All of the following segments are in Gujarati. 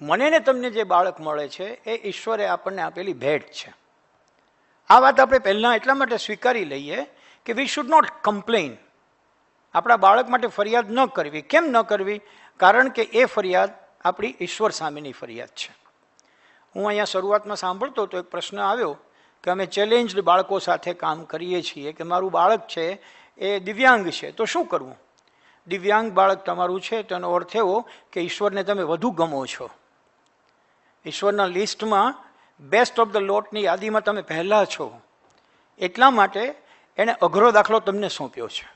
મને ને તમને જે બાળક મળે છે, એ ઈશ્વરે આપણને આપેલી ભેટ છે. આ વાત આપણે પહેલાં એટલા માટે સ્વીકારી લઈએ કે વી શુડ નોટ કમ્પ્લેન આપણા બાળક માટે ફરિયાદ ન કરવી. કેમ ન કરવી? કારણ કે એ ફરિયાદ આપણી ઈશ્વર સામેની ફરિયાદ છે. હું અહીંયા શરૂઆતમાં સાંભળતો તો એક પ્રશ્ન આવ્યો કે અમે ચેલેન્જડ બાળકો સાથે કામ કરીએ છીએ કે મારું બાળક છે, એ દિવ્યાંગ છે, તો શું કરવું? દિવ્યાંગ બાળક તમારું છે, તેનો અર્થ એવો કે ઈશ્વરને તમે વધુ ગમો છો. ઈશ્વરના લિસ્ટમાં બેસ્ટ ઓફ ધ લોટની યાદીમાં તમે પહેલાં છો. એટલા માટે એણે અઘરો દાખલો તમને સોંપ્યો છે.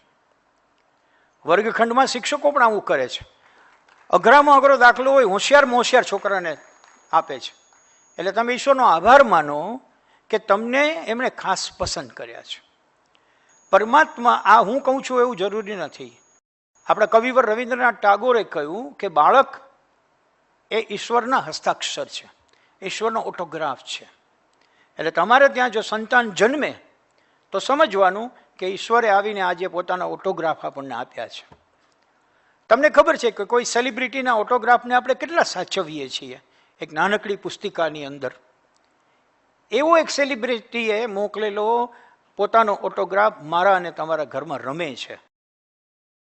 વર્ગખંડમાં શિક્ષકો પણ આવું કરે છે. અઘરામાં અઘરો દાખલો હોય હોશિયારમાં હોશિયાર છોકરાને આપે છે. એટલે તમે ઈશ્વરનો આભાર માનો કે તમને એમણે ખાસ પસંદ કર્યા છે. પરમાત્મા, આ હું કહું છું એવું જરૂરી નથી. આપણા કવિવર રવિન્દ્રનાથ ટાગોરે કહ્યું કે બાળક એ ઈશ્વરના હસ્તાક્ષર છે. ઈશ્વરનો ઓટોગ્રાફ છે. એટલે તમારે ત્યાં જો સંતાન જન્મે, તો સમજવાનું કે ઈશ્વરે આવીને આજે પોતાના ઓટોગ્રાફ આપણને આપ્યા છે. તમને ખબર છે કે કોઈ સેલિબ્રિટીના ઓટોગ્રાફને આપણે કેટલા સાચવીએ છીએ? એક નાનકડી પુસ્તિકાની અંદર. એવો એક સેલિબ્રિટીએ મોકલેલો, પોતાનો ઓટોગ્રાફ મારા અને તમારા ઘરમાં રમે છે.